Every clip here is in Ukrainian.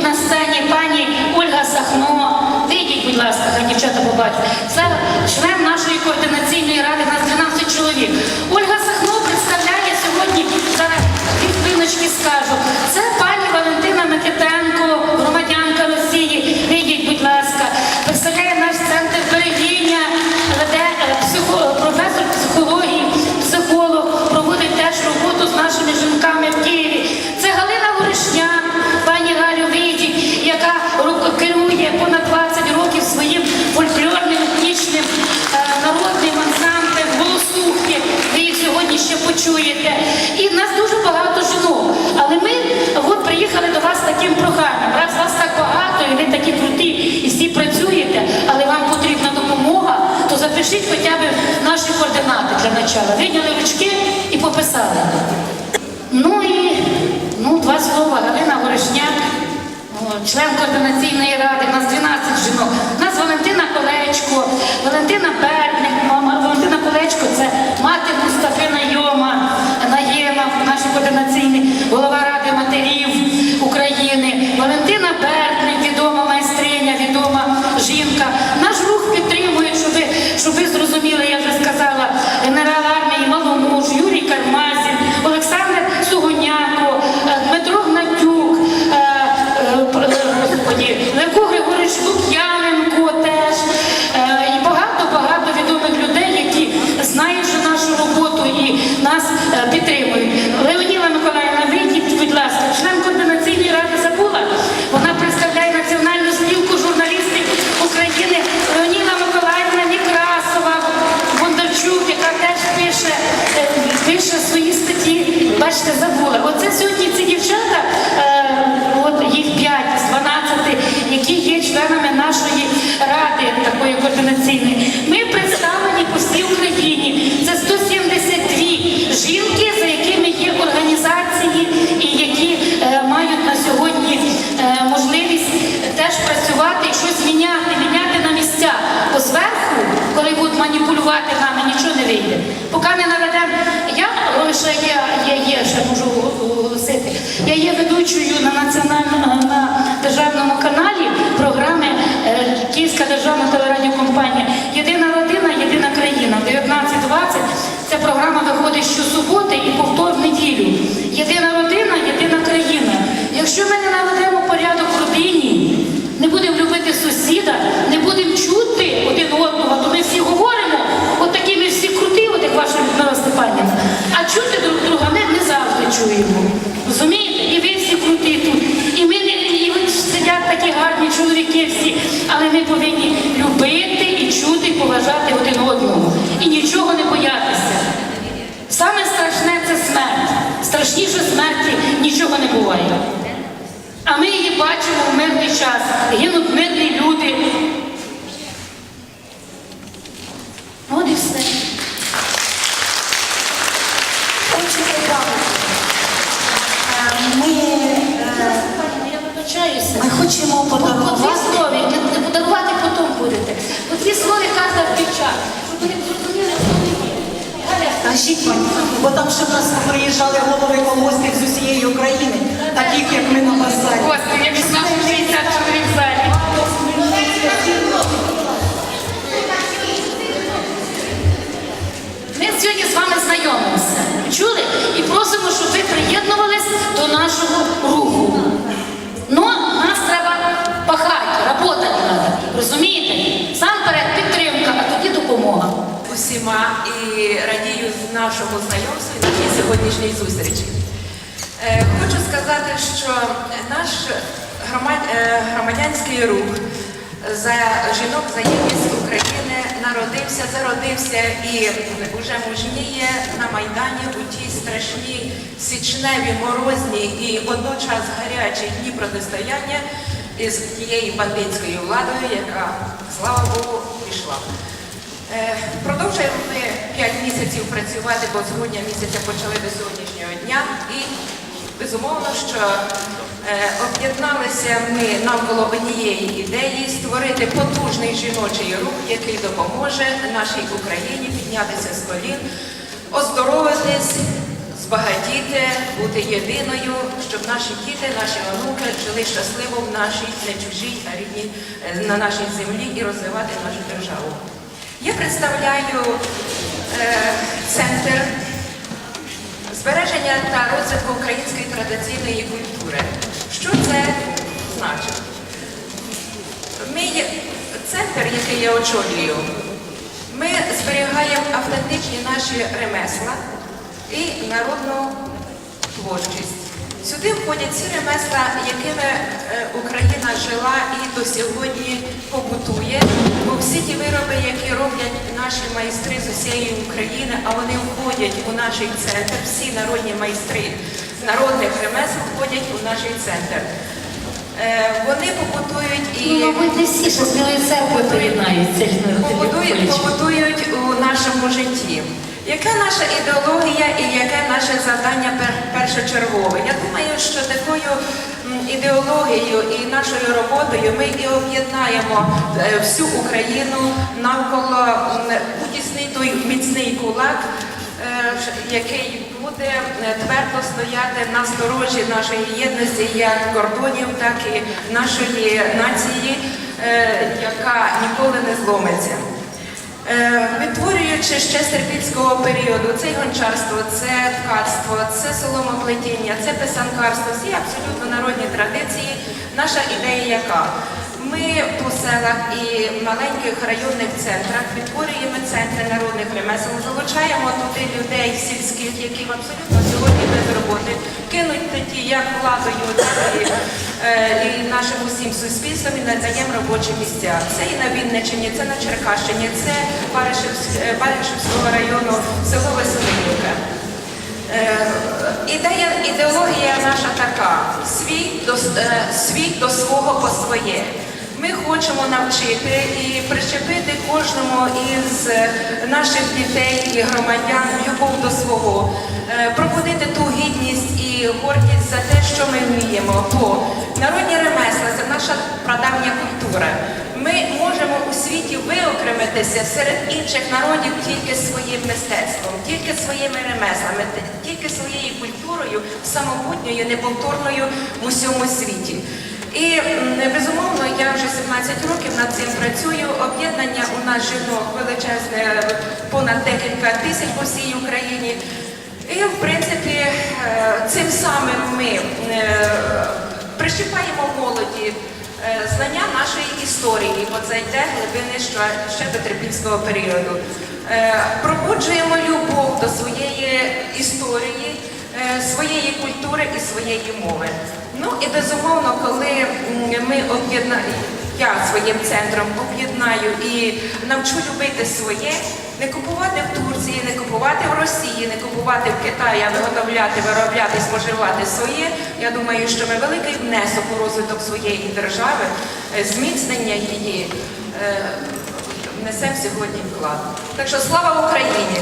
тут на сцені пані Ольга Сахно. Вийдіть, будь ласка, хай дівчата побачать. Це член нашої координаційної ради, нас 12 чоловік. Запишіть хоча б наші координати для начала. Вийняли ручки і пописали. Ну і ну, два слова. Галина Горошняк, член координаційної ради, у нас 12 жінок. У нас Валентина Колечко, Валентина Берник, мама Валентина Колечко це мати Мустафи Найома, Наєма, наш координаційний голова Ради матерів України. Валентина Берник, відома майстриня, відома жінка. Наш рух підтримує, щоб ви, щоб ви зрозуміли, я вже сказала, генерал армії Маломуж, Юрій Кармазін, Олександр Сугоняко, е, Дмитро Гнатюк, е, е, п- е, господі, Левко Григорович Лук'яненко теж. е, І багато-багато відомих людей, які знають вже нашу роботу і нас е, підтримують. Леоніла Миколаївна, вийдіть, будь ласка, член координаційної ради забула. Вона представляє Національну спілку журналістів України. Леоніла Миколаївна Некрасова, Бондарчук, яка теж пише, е, пише свої статті. Бачите, забула. Оце сьогодні ці дівчата, е, от їх 5 з 12, які є членами нашої ради такої координаційної. Ми представлені по всій Україні. Це 172 жінки, за якими є організації і які е, мають на сьогодні е, можливість теж працювати і щось міняти, міняти на місцях. Бо зверху, коли будуть маніпулювати нами, нічого не вийде. Поки не наведемо, я о, ще є, є, є, ще можу оголосити. Я є ведучою на національному на державному каналі програми е, Київська державна телерадіокомпанія Єдина родина, єдина країна. 19.20 ця програма виходить щосуботи і повтор в неділю. Єдина родина, єдина країна. Якщо ми не наведемо порядок в родині, не будемо любити сусіда, не будемо чути один одного, то ми всі говоримо, от такі ми всі круті, от як ваша Людмила. А чути друг друга ми не завжди чуємо. Розумієте? І ви всі круті тут. І ми не і от сидять такі гарні чоловіки всі, але ми повинні любити і чути, і поважати один одного. І нічого не боятися. Саме страшне це смерть. Страшніше смерті нічого не буває. А ми її бачимо в мирний час. Гинуть мирні люди. От і все. Отже, Богдане, е, ми, е, Я вибачаюся. ми хочемо По дві подарувати. слові, не- не подарувати потім будете. По дві слові кожна дівчат. Щоб вони зрозуміли, хто ви є. Галя, Кажіть мені, там нас приїжджали голови колгоспів з усієї України, таких як ми на базарі. Господи, як 60 чоловік в залі. Ми сьогодні з вами знайомимося. Чули? І просимо, щоб ви приєднувались до нашого руху. Ну, нас треба пахати, працювати треба. Розумієте? Сам усіма і радію з нашому знайомству і нашій сьогоднішній зустрічі. Е, Хочу сказати, що наш е, громадянський рух за жінок за єдність України народився, зародився і вже мужніє на Майдані у ті страшні січневі, морозні і водночас гарячі дні протистояння із тією бандитською владою, яка, слава Богу, пішла. Е, Продовжуємо ми 5 місяців працювати, бо з грудня місяця почали до сьогоднішнього дня. І безумовно, що е, об'єдналися ми навколо однієї ідеї створити потужний жіночий рух, який допоможе нашій Україні піднятися з колін, оздоровитись, збагатіти, бути єдиною, щоб наші діти, наші онуки жили щасливо в нашій не чужій, а рідній е, на нашій землі і розвивати нашу державу. Я представляю е, центр збереження та розвитку української традиційної культури. Що це значить? Мій центр, який я очолюю, ми зберігаємо автентичні наші ремесла і народну творчість. Сюди входять ці ремесла, якими е, Україна жила і до сьогодні побутує. Бо всі ті вироби, які роблять наші майстри з усієї України, а вони входять у наш центр, всі народні майстри народних ремесел входять у наш центр. Е, Вони побутують і Ну, мабуть, всі, що з Білої церкви приєднаються. побудують, побудують у нашому житті. Яка наша ідеологія і яке наше завдання пер- першочергове? Я думаю, що такою ідеологією і нашою роботою ми і об'єднаємо е, всю Україну навколо утісний той міцний кулак, е, який буде е, твердо стояти на сторожі нашої єдності як кордонів, так і нашої нації, яка ніколи не зломиться. Е, Відтворюючи ще серпільського періоду, це гончарство, це ткацтво, це соломоплетіння, це писанкарство, всі абсолютно народні традиції. Наша ідея яка? Ми по селах і маленьких районних центрах відтворюємо центри народних ремесел, залучаємо туди людей сільських, які абсолютно сьогодні без роботи, кинуть тоді як владою, так і, е, і нашим усім суспільством і надаємо робочі місця. Це і на Вінниччині, це на Черкащині, це Баришевсь- е, району, село Веселинівка. Е, Ідея, ідеологія наша така: свій до, свій до свого по своє. Ми хочемо навчити і прищепити кожному із наших дітей і громадян любов до свого, е, пробудити ту гідність і гордість за те, що ми вміємо. Бо народні ремесла це наша прадавня культура. Ми можемо у світі виокремитися серед інших народів тільки своїм мистецтвом, тільки своїми ремеслами, тільки своєю культурою, самобутньою, неповторною в усьому світі. І безумовно, я вже 17 років над цим працюю. Об'єднання у нас жінок величезне, понад декілька тисяч по всій Україні. І в принципі е, цим самим ми е, прищипаємо молоді е, знання нашої історії, бо це йде глибини ще, ще до трипільського періоду. Пробуджуємо любов до своєї історії, своєї культури і своєї мови. Ну і безумовно, коли ми я своїм центром об'єднаю і навчу любити своє, не купувати в Турції, не купувати в Росії, не купувати в Китаї, а виготовляти, виробляти, споживати своє. Я думаю, що ми великий внесок у розвиток своєї держави, е, зміцнення її. е, Несемо сьогодні вклад. Так що слава Україні!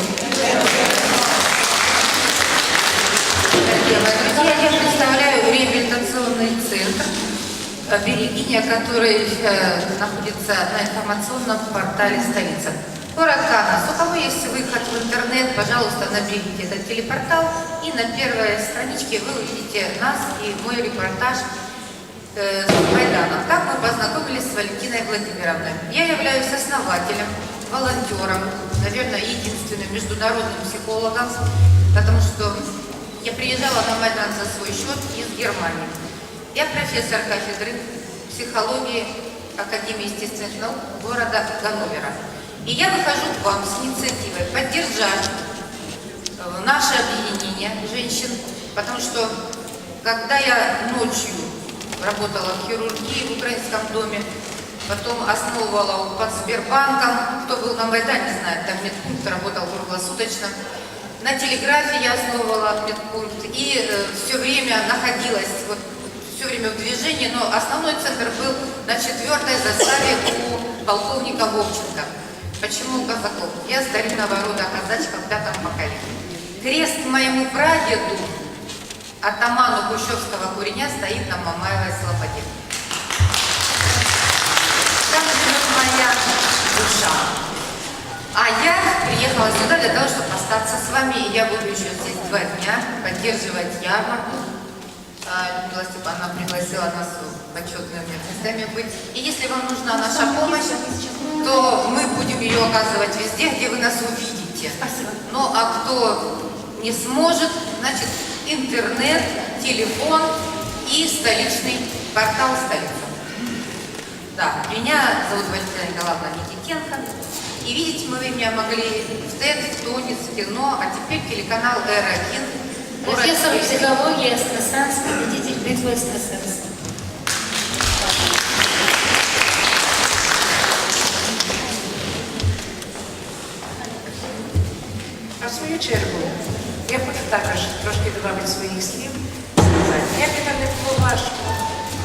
Я представляю реабилитационный центр «Берегиня», который э, находится на информационном портале «Столица». Коротко нас. У кого есть выход в интернет, пожалуйста, наберите этот телепортал, и на первой страничке вы увидите нас и мой репортаж э, с Майданом. Как мы познакомились с Валентиной Владимировной. Я являюсь основателем, волонтером, наверное, единственным международным психологом, потому что я приезжала на Майдан за свой счет из Германии. Я профессор кафедры психологии Академии естественных наук города Ганновера. И я выхожу к вам с инициативой поддержать э, наше объединение женщин, потому что когда я ночью работала в хирургии в украинском доме, потом основывала под Сбербанком, кто был на Майдане, знает, там медпункт работал круглосуточно. На телеграфе я основывала медпункт и все время находилась, вот, все время в движении, но основной центр был на четвертой заставе у полковника Вовченко. Почему казаков? Я старинного рода казачка в пятом поколении. Крест моему прадеду, атаману Кущевского куреня, стоит на Мамаевой слободе. Там живет моя душа. А я приехала сюда для того, чтобы остаться с вами, и я буду еще здесь два дня поддерживать ярмарку. А, Людмила Степановна пригласила нас почетными гостями быть. И если вам нужна наша помощь, то мы будем ее оказывать везде, где вы нас увидите. Ну а кто не сможет, значит, интернет, телефон и столичный портал столица. Да, меня зовут Валентина Николаевна Никитенко. И видеть мы меня могли в ТЭД, в Тоне, в кино, а теперь телеканал Р1. город Профессор Тверь. психологии, экстрасенс, победитель битвы экстрасенсов. А в свою чергу я хочу також трошки додати своїх слів, сказати, як би там не було важко,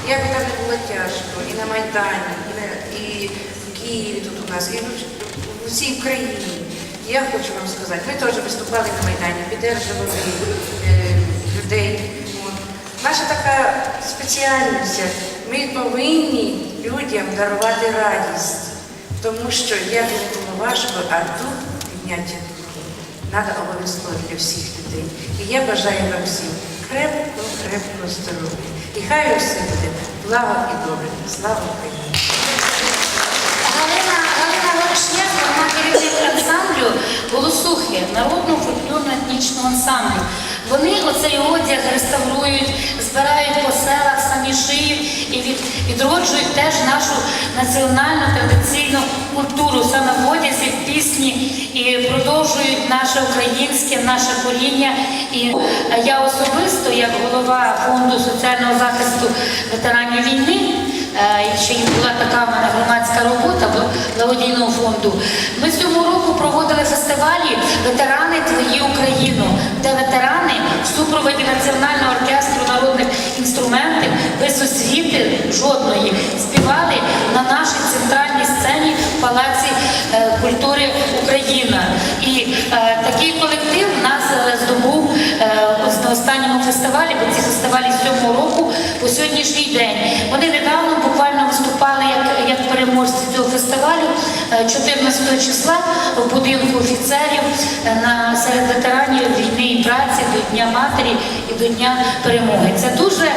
як би там не було тяжко, і на Майдані, і, на, і в Києві тут у нас, і в, в усій країні. Я хочу вам сказати, ми теж виступали на Майдані, підтримували е, людей. Наша така спеціальність, ми повинні людям дарувати радість, тому що би не важко, а дух підняття треба обов'язково для всіх людей. І я бажаю вам всім крепко, крепко здоров'я. І хай все буде благо і добре. Слава Україні! Галина, Галина Горошняк, вона керівник Голосухи, народного фольклорно-етнічного ансамблю. Вони оцей одяг реставрують, збирають по селах, самі шиють і від, відроджують теж нашу національну традиційну культуру, саме в одязі, в пісні, і продовжують наше українське, наше коріння. І я особисто, як голова фонду соціального захисту ветеранів війни, Е, ще й була така мене громадська робота бл- благодійного фонду. Ми цього року проводили фестивалі Ветерани Твої Україну, де ветерани в супроводі Національного оркестру народних інструментів без освіти жодної співали на нашій центральній сцені Палаці е, культури Україна. І е, такий колектив нас е, здобув е, на останньому фестивалі, бо ці фестивалі цього року по сьогоднішній день. Вони недавно буквально виступали як, як переможці цього фестивалю е, 14 числа в будинку офіцерів е, на серед ветеранів війни і праці до Дня Матері і до Дня перемоги. Це дуже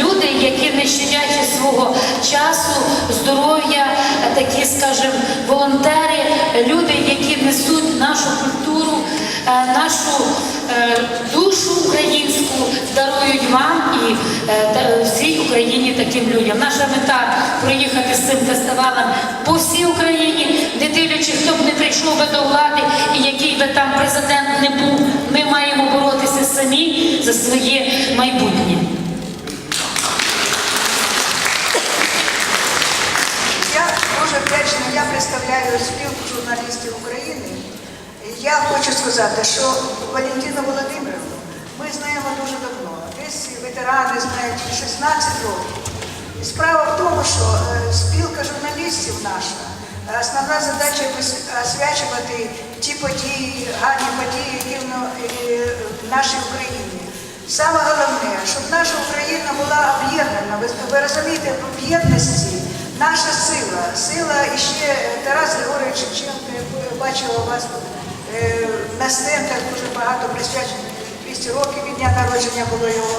люди, які не щадячи свого часу, здоров'я, е, такі, скажімо, волонтери, е, люди, які несуть нашу культуру, е, нашу е, душу українську дарують вам і е, всій Україні таким людям. Наша мета проїхати з цим фестивалем по всій Україні, не дивлячись, хто б не прийшов би до влади і який би там президент не був. Ми маємо боротися самі за своє майбутнє. Я дуже вдячна, я представляю спілку журналістів України. Я хочу сказати, що Валентину Володимирівну ми знаємо дуже давно. Десь ветерани знають 16 років. І справа в тому, що е, спілка журналістів наша, основна задача освячувати ті події, гарні події, які е, в нашій Україні. Саме головне, щоб наша Україна була об'єднана. Ви, розумієте, в об'єднаності наша сила. Сила і ще Тарас Григорович Шевченко, я бачила у вас тут е, на стендах дуже багато присвячено 200 років від дня народження було його.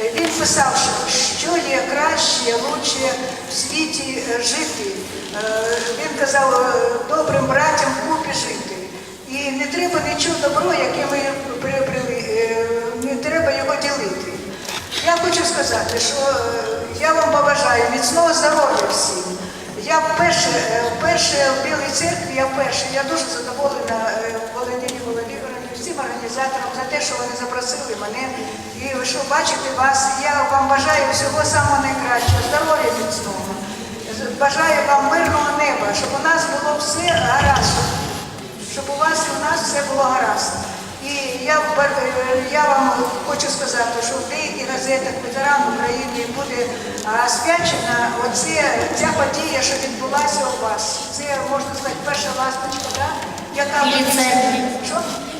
Е, Він писав, що, що є краще, лучше в світі е, жити. Е, Він казав, е, добрим братям вкупі жити. І не треба нічого добро, яке ми приобрели, е, не треба його ділити. Я хочу сказати, що е, я вам побажаю міцного здоров'я всім. Я вперше, е, вперше в Білій церкві, я вперше, я дуже задоволена е, Валентині Володимирівні, всім організаторам за те, що вони запросили мене. І що бачити вас, я вам бажаю всього самого найкращого, здоров'я міцного. Бажаю вам мирного неба, щоб у нас було все гаразд, щоб у вас і у нас все було гаразд. І я, е, я вам хочу сказати, що в деяких газетах ветеран України буде а, свячена оце, ця подія, що відбулася у вас. Це можна сказати перша ласточка, да? яка Білі церкві. Що?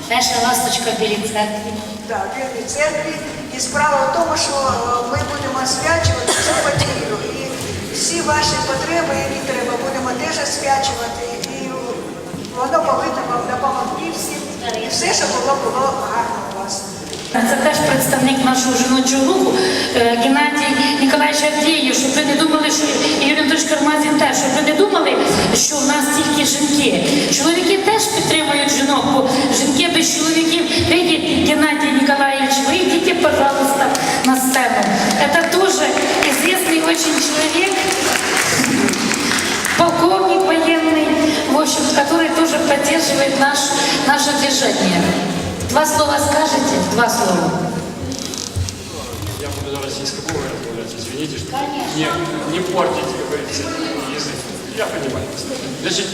Перша ласточка в білій церкві. Да, Білій церкві. І справа в тому, що е, ми будемо освячувати цю подію. І всі ваші потреби, які треба, будемо теж освячувати. І воно повинно вам допомогти всім. Все, щоб було було гарно у вас. Це теж представник нашого жіночого руху е, Геннадій Ніколаєвич Авдієв, щоб ви не думали, що Юрій Анатолійович Кармазін теж, щоб ви не думали, що в нас тільки жінки. Чоловіки теж підтримують жінок, бо жінки без чоловіків. Вийдіть, Геннадій Ніколаєвич, вийдіть, пожалуйста, на сцену. Це дуже известный очень человек, общем, который тоже поддерживает наш, наше движение. Два слова скажете? Два слова. Я буду на российском мове разговаривать, извините, что не, не портите, как говорится, язык. Я понимаю. Значит,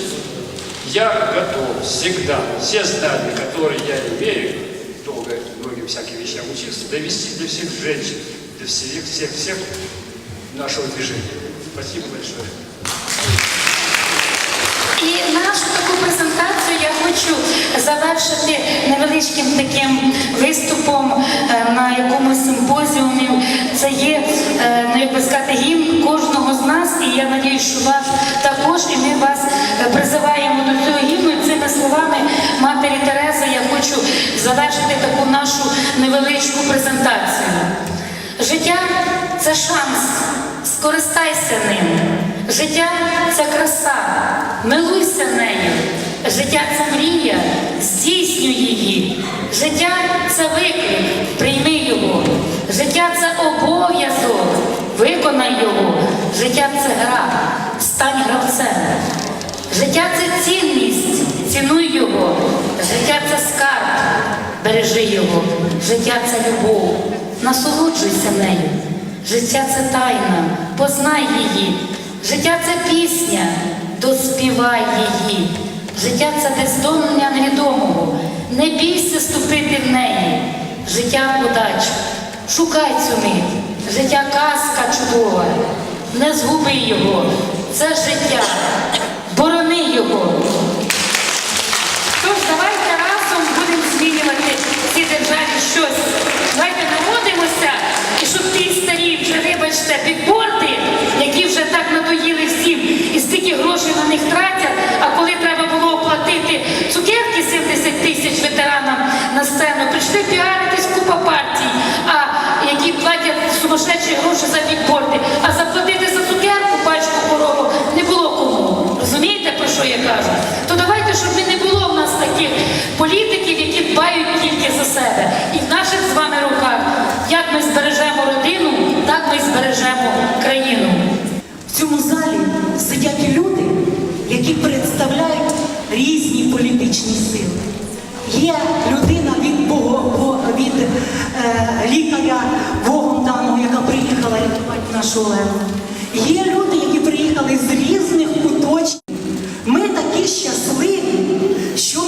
я готов всегда все знания, которые я имею, долго многим всяким вещам учился, довести для всех женщин, для всех, всех, всех нашего движения. Спасибо большое. І нашу таку презентацію я хочу завершити невеличким таким виступом е, на якомусь симпозіумі. Це є, е, ну як би сказати, гімн кожного з нас, і я надію, що вас також, і ми вас призиваємо до цього гімну. Цими словами матері Терези я хочу завершити таку нашу невеличку презентацію. Життя це шанс, скористайся ним. Життя це краса, милуйся нею. Життя це мрія, здійснюй її. Життя це виклик, прийми його. Життя це обов'язок, виконай його. Життя це гра, стань гравцем. Життя це цінність, цінуй його. Життя це скарб, бережи його. Життя це любов, насолоджуйся нею. Життя це тайна, познай її. Життя це пісня, доспівай її. Життя це бездомня невідомого. Не бійся ступити в неї. Життя подачу. Шукай цю мить. Життя казка чудова. Не згуби його. Це життя. Борони його. Тож давайте разом будемо змінювати в цій державі щось. Давайте наводимося, і щоб ті старі вже, вибачте, бікборди, які вже так надоїли всім, і стільки на них тратять, а коли треба було оплатити цукерки 70 тисяч ветеранам на сцену, прийшли піаритись купа партій, а які платять сумасшедші гроші за бікборди, а заплатити за цукерку пачку корову не було кому. Розумієте, про що я кажу? То давайте, щоб не було в нас таких політиків, які дбають тільки за себе. І в наших з вами руках, як ми збережемо родину, так ми збережемо країну. Цьому залі сидять люди, які представляють різні політичні сили. Є людина від, Бого, Бо- від е, лікаря Богом даного, яка приїхала рятувати нашу Олену. Є люди, які приїхали з різних куточків. Ми такі щасливі, що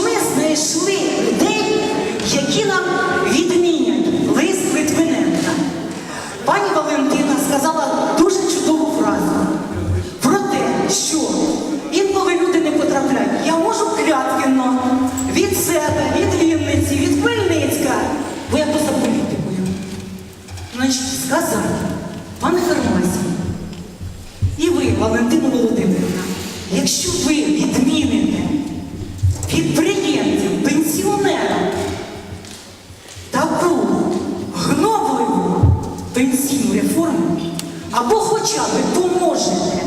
або хоча б поможете.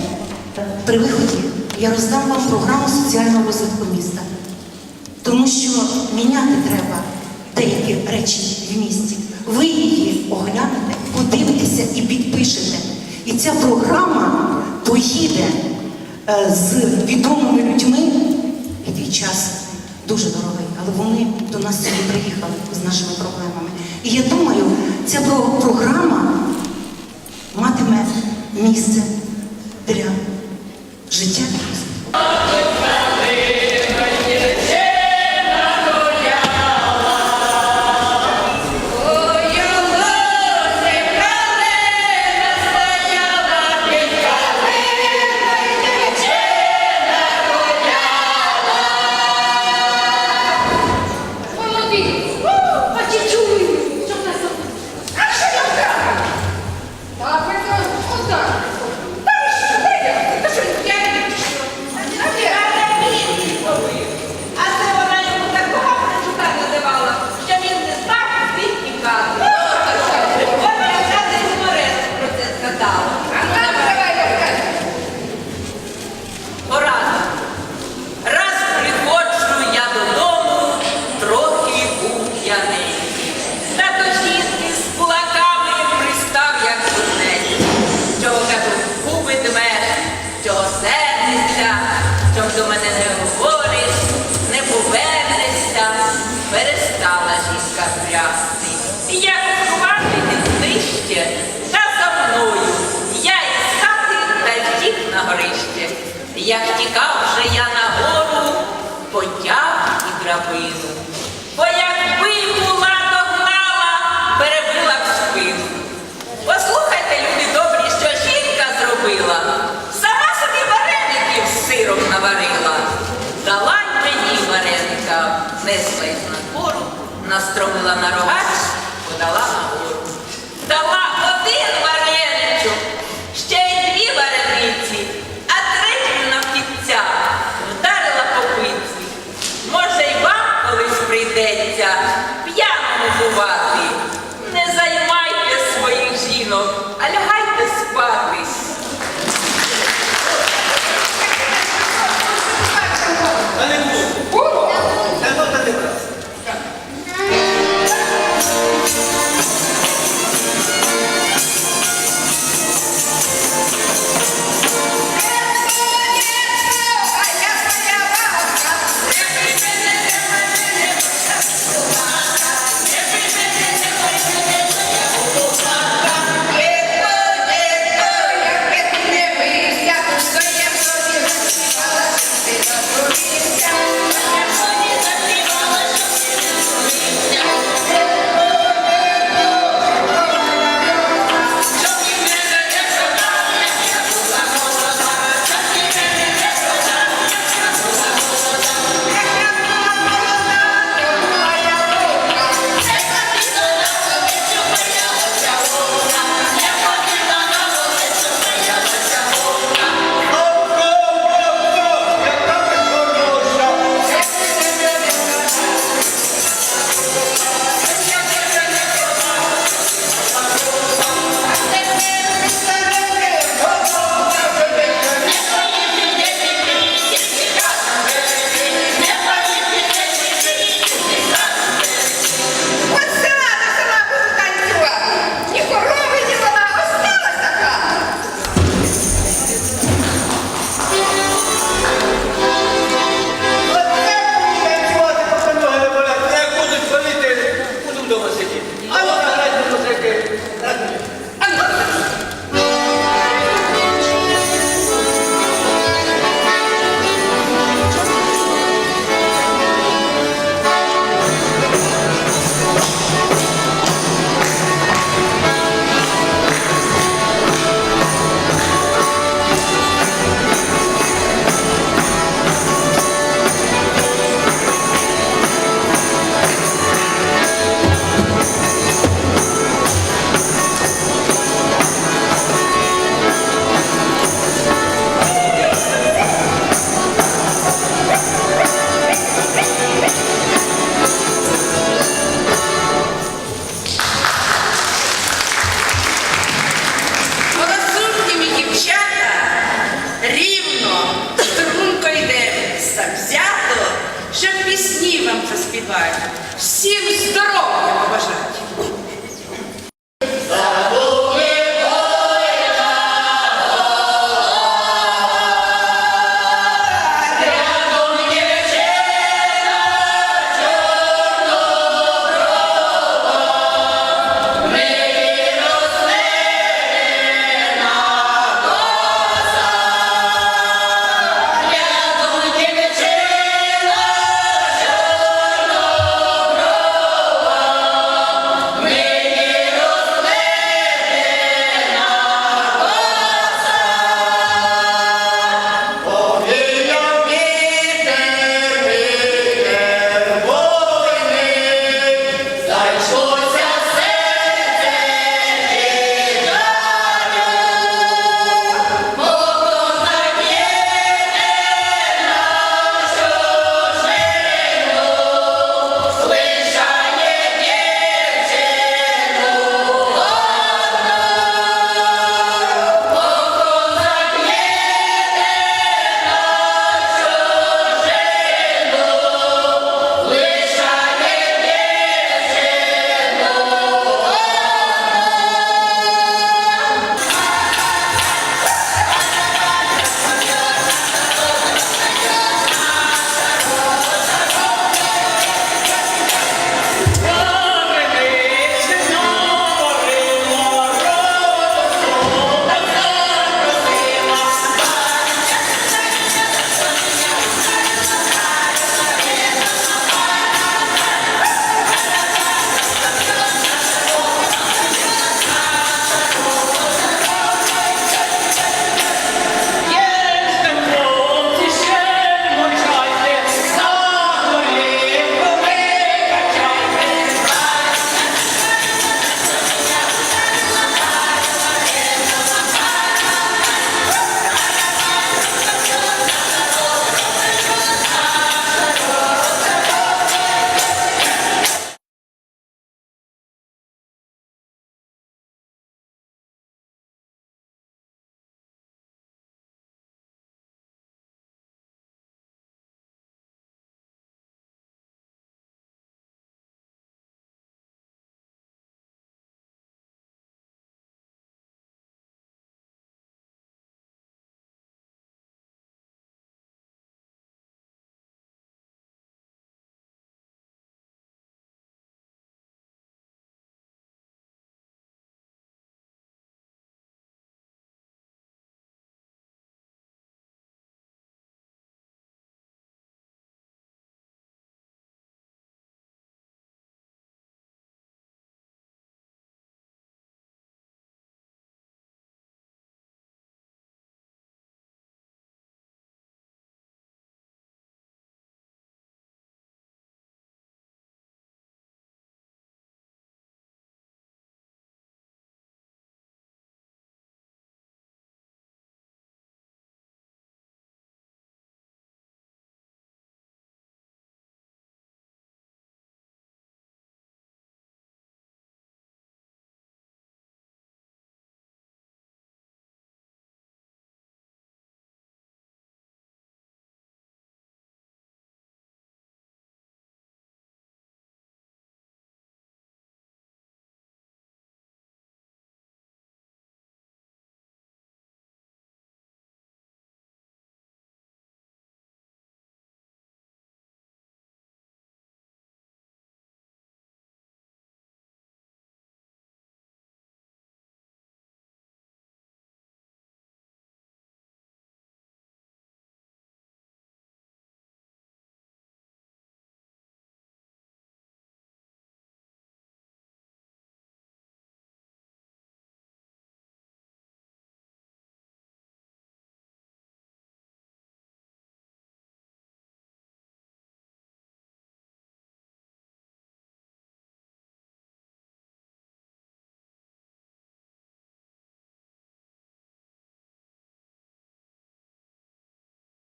При виході я роздам вам програму соціального розвитку міста, тому що міняти треба деякі речі в місті. Ви її оглянете, подивитеся і підпишете. І ця програма поїде е, з відомими людьми, який час дуже дорогий, але вони до нас сюди приїхали з нашими проблемами. І я думаю, ця програма матиме місце для життя.